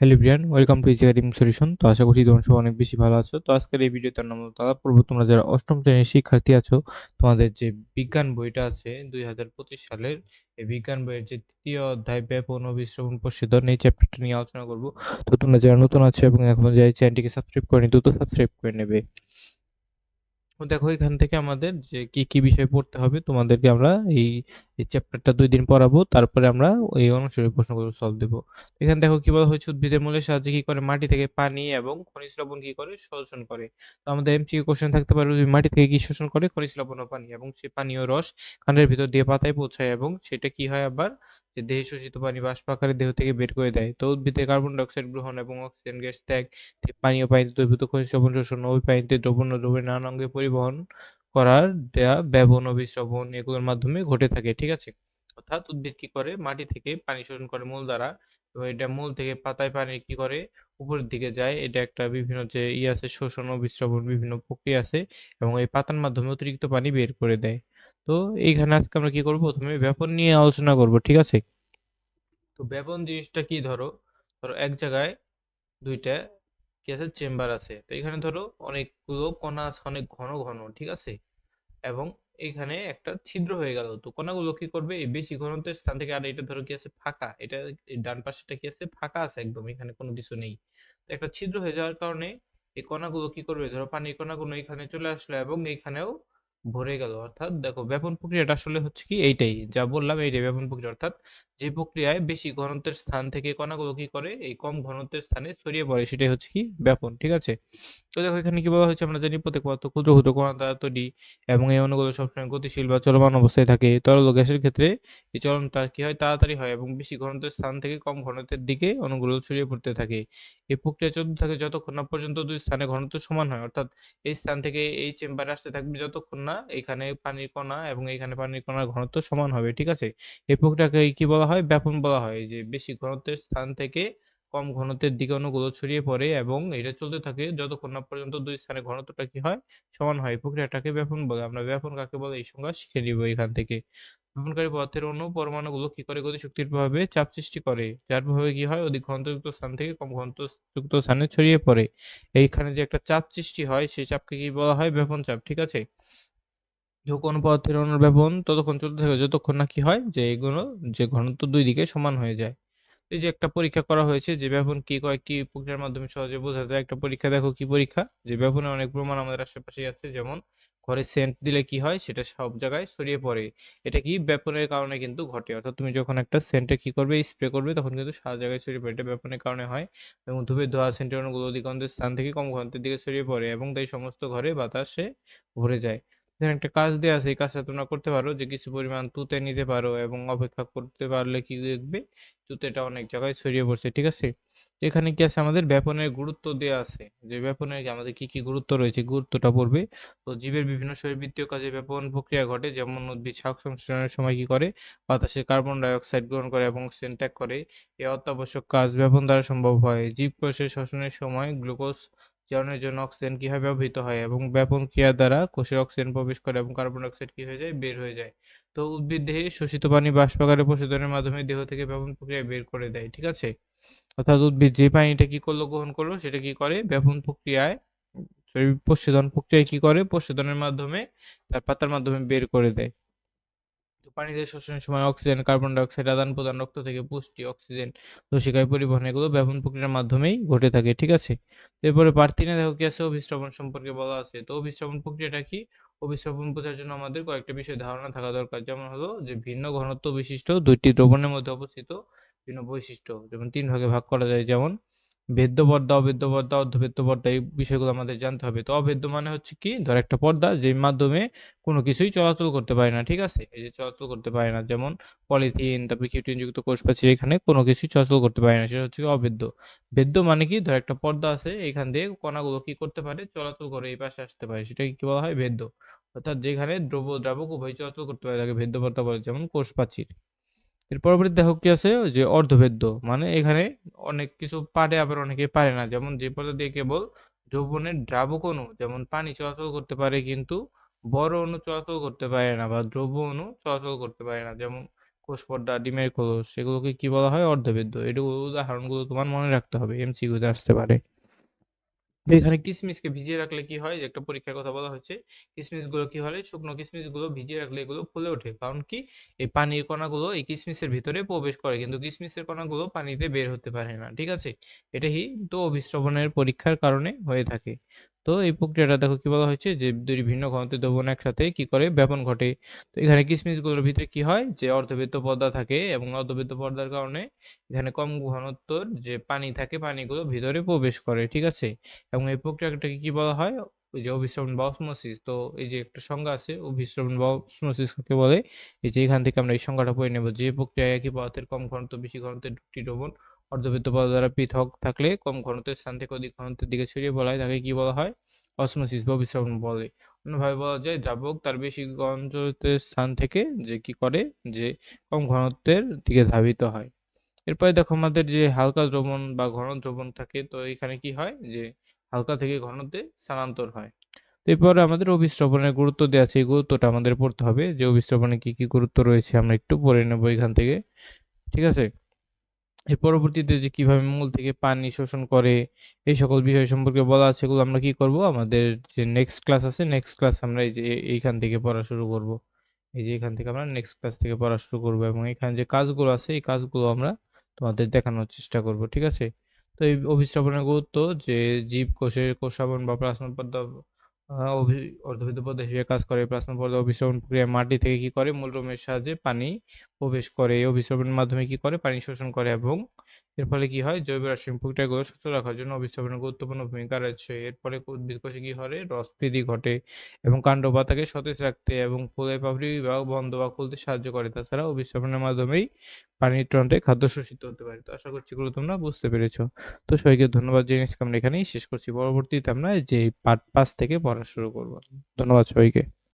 Hello Brian welcome to ইজিগারিং solution তো আশা করছি তোমরা সবাই অনেক বেশি ভালো আছো। তো আজকের এই ভিডিওতে আমরা তারা পূর্ব তোমরা যারা অষ্টম শ্রেণির শিক্ষার্থী আছো, তোমাদের যে বিজ্ঞান বইটা আছে দুই হাজার পঁচিশ সালের, এই বিজ্ঞান বইয়ের যে তৃতীয় অধ্যায় ব্যাপন ও বিশ্রবণ প্রসিদ্ধন এই চ্যাপ্টারটা নিয়ে আলোচনা করব। তো তোমরা যারা নতুন আছো এবং এখন যাই চ্যানেলটিকে সাবস্ক্রাইব করেনি, দ্রুত সাবস্ক্রাইব করে নেবে। দেখো, এখান থেকে আমাদের যে কি কি বিষয় পড়তে হবে, তোমাদেরকে আমরা এই এই চ্যাপ্টারটা দুই দিন পড়াবো, তারপরে আমরা এই অনুসারে প্রশ্নগুলো সলভ দেবো। এখানে দেখো কি বলা হয়েছে, উদ্ভিদের মূলের সাহায্যে কি করে মাটি থেকে পানি এবং খনিজ লবণ কি করে শোষণ করে? তো আমাদের এমসিকিউ কোশ্চেন থাকতে পারে মাটি থেকে কি শোষণ করে খনিজ লবণ ও পানি এবং সেই পানি ও রস কাণ্ডের ভিতর দিয়ে পাতায় পৌঁছায় এবং সেটা কি হয় আবার? যে দেহে শোষিত পানি বাষ্প আকারে দেহ থেকে বের করে দেয়। তো উদ্ভিদে কার্বন ডাই অক্সাইড গ্রহণ এবং অক্সিজেন গ্যাস ত্যাগ থেকে পানি ও পানিতে দ্রবীভূত খনিজ লবণ শোষণ ওই পানিতে দ্রবণ ও দ্রবণের নানান অঙ্গে পরিবহন করার দেয়া ব্যবন ও বিশ্রবণ এগুলোর মাধ্যমে ঘটে থাকে, ঠিক আছে? অর্থাৎ উদ্ভিদ কি করে? মাটি থেকে পানি শোষণ করে মূল দ্বারা। এবং এটা মূল থেকে পাতায় পানি কি করে? উপরের দিকে যায়। এটা একটা বিভিন্ন যে ই আছে, শোষণ ও বিশ্রবণ বিভিন্ন প্রক্রিয়া আছে এবং এই পাতার মাধ্যমে অতিরিক্ত পানি বের করে দেয়। তো এইখানে আজকে আমরা কি করব? প্রথমে ব্যাপন নিয়ে আলোচনা করব, ঠিক আছে? তো ব্যাপন জিনিসটা কি ধরো? ধরো এক জায়গায় দুইটা কি চেম্বার আছে। তো এখানে ধরো অনেকগুলো কণা আছে, অনেক ঘন ঘন, ঠিক আছে? এবং এখানে একটা ছিদ্র হয়ে গেল। তো কণাগুলো কি করবে? এই বেশি ঘনত্বের স্থান থেকে, আর এটা ধরো কি আছে? ফাঁকা। এটা ডান পাশেটা কি আছে? ফাঁকা আছে একদম, এখানে কোনো কিছু নেই। তো একটা ছিদ্র হয়ে যাওয়ার কারণে এই কণাগুলো কি করবে? ধরো পানির কণাগুলো এখানে চলে আসলো এবং এখানেও ভরে গেল। অর্থাৎ দেখো ব্যাপন প্রক্রিয়াটা আসলে হচ্ছে কি এইটাই, যা বললাম এইটাই ব্যাপন প্রক্রিয়া। অর্থাৎ যে প্রক্রিয়ায় বেশি ঘনত্বের স্থান থেকে কণাগুলো কি করে এই কম ঘনত্বের স্থানে ছড়িয়ে পড়ে, সেটাই হচ্ছে কি ব্যাপন, ঠিক আছে? তো দেখো এখানে কি বলা হয়েছে, আমরা জানি প্রত্যেক পদার্থ ক্ষুদ্র ক্ষুদ্র কণা দ্বারা তৈরি এবং এই অণুগুলো সবসময় গতিশীল বা চলমান অবস্থায় থাকে। তরল গ্যাসের ক্ষেত্রে এই চলনটা কি হয়? তাড়াতাড়ি হয় এবং বেশি ঘনত্বের স্থান থেকে কম ঘনত্বের দিকে অণুগুলো ছড়িয়ে পড়তে থাকে। এই প্রক্রিয়া চলতে থাকে যতক্ষণ না পর্যন্ত দুই স্থানে ঘনত্ব সমান হয়। অর্থাৎ এই স্থান থেকে এই চেম্বারে আসতে থাকবে যতক্ষণ না এখানে পানির কণা এবং এখানে পানির কণার ঘনত্ব সমান হবে, ঠিক আছে? এই প্রক্রিয়াকে কি বলা হয়? ব্যাপন বলা হয়। যে বেশি ঘনত্বের স্থান থেকে কম ঘনত্বের দিকে অণুগুলো ছড়িয়ে পড়ে এবং এটা চলতে থাকে যতক্ষণ না পর্যন্ত দুই স্থানে ঘনত্বটা কি হয়? সমান হয়। প্রক্রিয়াটাকে ব্যাপন বলে। আমরা ব্যাপন কাকে বলে? এই সংজ্ঞা শিখে নিব এখান থেকে। ব্যাপনকারী পদার্থের অণু পরমাণুগুলো কি করে গতিশক্তির প্রভাবে চাপ সৃষ্টি করে? যার প্রভাবে কি হয়? অধিক ঘনত্বযুক্ত স্থান থেকে কম ঘনত্বযুক্ত স্থানে ছড়িয়ে পড়ে। এইখানে যে একটা চাপ সৃষ্টি হয়, সেই চাপকে কি বলা হয়? ব্যাপন চাপ, ঠিক আছে? যখন পদার্থের ব্যাপন ততক্ষণ চলতে থাকে, যতক্ষণ না কি হয়, যে এগুলো, যে ঘনত্ব দুই দিকে সমান হয়ে যায়। এই যে একটা পরীক্ষা করা হয়েছে যে ব্যাপন কি, কয়েকটি প্রক্রিয়ার মাধ্যমে সহজে বোঝা যায়। একটা পরীক্ষা, দেখো কি পরীক্ষা? যে ব্যাপনে অনেক প্রমাণ আমাদের আশেপাশে আছে, যেমন ঘরে সেন্ট দিলে কি হয়? সেটা সব জায়গায় ছড়িয়ে পড়ে। এটা কি ব্যাপনের কারণে কিন্তু ঘটে? অর্থাৎ তুমি যখন একটা সেন্টে কি করবে, স্প্রে করবে, তখন কিন্তু সারা জায়গায় ছড়িয়ে পড়ে। এটা ব্যাপনের কারণে হয় এবং ধূপের ধোয়া সেন্টের অণুগুলো অধিকাংশের স্থান থেকে কম ঘনত্বের দিকে ছড়িয়ে পড়ে এবং তাই সমস্ত ঘরে বাতাসে ভরে যায়। এখানে একটা কাজ দেওয়া আছে, এই কাজটা তোমরা করতে পারো যে কিছু পরিমাণ তুতে নিতে পারো এবং অপেক্ষা করতে পারলে কি দেখবে তুতেটা অনেক জায়গায় ছড়িয়ে পড়ছে, ঠিক আছে? এখানে কি আছে? আমাদের ব্যাপনের গুরুত্ব দেওয়া আছে। যে ব্যাপনের আমাদের কি কি গুরুত্ব রয়েছে, গুরুত্বটা পড়বে। তো জীবের বিভিন্ন শরীরবৃত্তীয় কাজে ব্যাপন প্রক্রিয়া ঘটে। যেমন উদ্ভিদ, শাক সংশ্লেষণের সময় কি করে? বাতাসে কার্বন ডাই অক্সাইড গ্রহণ করে এবং ত্যাগ করে। এই অত্যাবশ্যক কাজ ব্যাপন দ্বারা সম্ভব হয়। জীব কোষের শ্বসনের সময় গ্লুকোজ জারণের জন্য অক্সিজেন কীভাবে ব্যবহৃত হয় এবং ব্যাপন ক্রিয়া দ্বারা কোষে অক্সিজেন প্রবেশ করে এবং কার্বন ডাই অক্সাইড কি হয়ে যায়? বের হয়ে যায়। তো উদ্ভিদ দেহে শোষিত পানি বাষ্পাকারে প্রশোধনের মাধ্যমে দেহ থেকে ব্যাপন প্রক্রিয়ায় বের করে দেয়, ঠিক আছে? অর্থাৎ উদ্ভিদ যে পানিটা কি করল, গ্রহণ করল, সেটা কি করে? ব্যাপন প্রক্রিয়ায় প্রশোধন প্রক্রিয়ায় কি করে? প্রশোধনের মাধ্যমে তার পাতার মাধ্যমে বের করে দেয়। পানিতে শোষণের সময় অক্সিজেন, কার্বন ডাই অক্সাইড আদান প্রদান, রক্ত থেকে পুষ্টি, অক্সিজেন লসিকায় পরিবহন এগুলো ব্যাপন প্রক্রিয়ার মাধ্যমেই ঘটে থাকে, ঠিক আছে? এরপরে পার্থিনে দেখো কি আছে? অভিস্রবণ সম্পর্কে বলা আছে। তো অভিস্রবণ প্রক্রিয়াটা কি? অভিস্রবণ বোঝার জন্য আমাদের কয়েকটা বিষয় ধারণা থাকা দরকার। যেমন হলো যে ভিন্ন ঘনত্ব বিশিষ্ট দুইটি দ্রবণের মধ্যে অবস্থিত ভিন্ন বৈশিষ্ট্য, যেমন তিন ভাগে ভাগ করা যায়। যেমন ভেদ্য পর্দা অভেদ্য পর্দা অর্ধভেদ্য পর্দা এই বিষয়গুলো আমাদের জানতে হবে। তো অভেদ্য মানে হচ্ছে কি, ধর একটা পর্দা যের মাধ্যমে কোনো কিছুই চলাচল করতে পারে না, ঠিক আছে? এই যে চলাচল করতে পারে না, যেমন পলিথিন, তারপরে কিউটিন যুক্ত কোষ প্রাচীর এখানে, কোনো কিছুই চলাচল করতে পারে না, সেটা হচ্ছে অভেদ্য ভেদ্য মানে কি, ধর একটা পর্দা আছে, এখান দিয়ে কণাগুলো কি করতে পারে? চলাচল করে, এই পাশে আসতে পারে, সেটাকে কি বলা হয়? ভেদ্য অর্থাৎ যেখানে দ্রব্য দ্রাবক উভয় চলাচল করতে পারে, তাকে ভেদ্য পর্দা বলে, যেমন কোষ এর পরবর্তী দেখো কি আছে? যে অর্ধভেদ্য মানে এখানে অনেক কিছু পারে, আবার অনেকে পারে না। যেমন যে দিয়ে কেবল দ্রবণের দ্রাবক অণু, যেমন পানি চলাচল করতে পারে কিন্তু বড় অণু চলাচল করতে পারে না বা দ্রব্য অণু চলাচল করতে পারে না। যেমন কোষ পর্দা, ডিমের খোলস সেগুলোকে কি বলা হয়? অর্ধবেদ্য। এটুকু উদাহরণগুলো তোমার মনে রাখতে হবে। এমসিকিউতে আসতে পারে। এখানে কিসমিসকে ভিজিয়ে রাখলে কি হয়? যে একটা পরীক্ষার কথা বলা হচ্ছে। কিসমিসগুলো কি হয় শুকনো কিসমিসগুলো ভিজিয়ে রাখলে এগুলো ফুলে ওঠে। কারণ কি? এই পানির কণাগুলো এই কিসমিসের ভিতরে প্রবেশ করে। কিন্তু কিসমিসের কণাগুলো পানিতে বের হতে পারে না। ঠিক আছে? এটাই তো অভিস্রবণের পরীক্ষার কারণে হয়ে থাকে। তো এই প্রক্রিয়াটা দেখো কি বলা হয়েছে যে দুই ভিন্ন ঘনত্বের দ্রবণ একসাথে কি করে ব্যাপন ঘটে। তো এখানে কিসমিসগুলোর ভিতরে কি হয় যে অর্ধবৃত্ত পর্দা থাকে এবং অর্ধবৃত্ত পর্দার কারণে এখানে কম ঘনত্বর যে পানি থাকে পানিগুলো ভিতরে প্রবেশ করে, ঠিক আছে? এবং এই প্রক্রিয়াটাকে কি বলা হয়? ওই যে অভিস্রবণ বা অসমোসিস। তো এই যে একটা সংজ্ঞা আছে অভিস্রবণ বা অসমোসিস কাকে বলে এই যে এখান থেকে আমরা এই সংজ্ঞাটা পড়ে নেব যে প্রক্রিয়ায় একই পদার্থের কম ঘনত্ব, বেশি ঘনত্বের দুটি দ্রবণ অর্ধবৃত্ত পদার্থ দ্বারা পৃথক থাকলে কম ঘনত্বের স্থান থেকে অধিক ঘনত্বের দিকে ছড়িয়ে বলা হয় তাকে কি বলা হয়? অসমোসিস বা অভিস্রবণ বলে। অন্যভাবে বলা যায়, দ্রাবক তার বেশি ঘনত্বের স্থান থেকে যে কি করে? যে কম ঘনত্বের দিকে ধাবিত হয়। এরপরে দেখো আমাদের যে হালকা দ্রবণ বা ঘন দ্রবণ থাকে, তো এখানে কি হয়? যে হালকা থেকে ঘনতে স্থানান্তর হয়। এরপরে আমাদের অভিস্রবণের গুরুত্ব দেওয়া আছে, এই গুরুত্বটা আমাদের পড়তে হবে। যে অভিস্রবণে কি কি গুরুত্ব রয়েছে আমরা একটু পড়ে নেব এখান থেকে। ঠিক আছে? এর পরবর্তীতে যে কীভাবে মূল থেকে পানি শোষণ করে এই সকল বিষয় সম্পর্কে বলা আছে এগুলো আমরা কি করব? আমাদের যে নেক্সট ক্লাস আছে নেক্সট ক্লাস আমরা এই যে এইখান থেকে পড়া শুরু করব। এই যে এখান থেকে আমরা নেক্সট ক্লাস থেকে পড়া শুরু করব এবং এখানে যে কাজগুলো আছে এই কাজগুলো আমরা তোমাদের দেখানোর চেষ্টা করব ঠিক আছে? তো এই অভিস্রবণের গুরুত্ব যে জীব কোষের কোষাবন বা আহ, অভি- অর্ধবৃত্ত হিসেবে কাজ করে প্লাজমা পর্দা অভিস্রবণ প্রক্রিয়ায় মাটি থেকে কি করে? মূলরোমের সাহায্যে পানি প্রবেশ করে। এই অভিস্রবণের মাধ্যমে কি করে? পানি শোষণ করে এবং এর ফলে কি হয়? জৈব রাসায়নিক প্রক্রিয়াগুলো সুস্থ রাখার জন্য অভিস্রবণের গুরুত্বপূর্ণ ভূমিকা রয়েছে। এর ফলে উদ্ভিদ কোষে কি হয় রস বৃদ্ধি ঘটে এবং কাণ্ড পাতাকে সতেজ রাখতে এবং ফুলের পাপড়ি বা বন্ধ বা খুলতে সাহায্য করে। তাছাড়া অভিস্রবণের মাধ্যমেই পানির তন্ত্রে খাদ্য শোষিত হতে পারে। তো আশা করছি এগুলো তোমরা বুঝতে পেরেছ। তো সবাইকে ধন্যবাদ। আজকে আমরা এখানেই শেষ করছি। পরবর্তীতে আমরা যে পার্ট পাঁচ থেকে পড়া শুরু করব। ধন্যবাদ সবাইকে।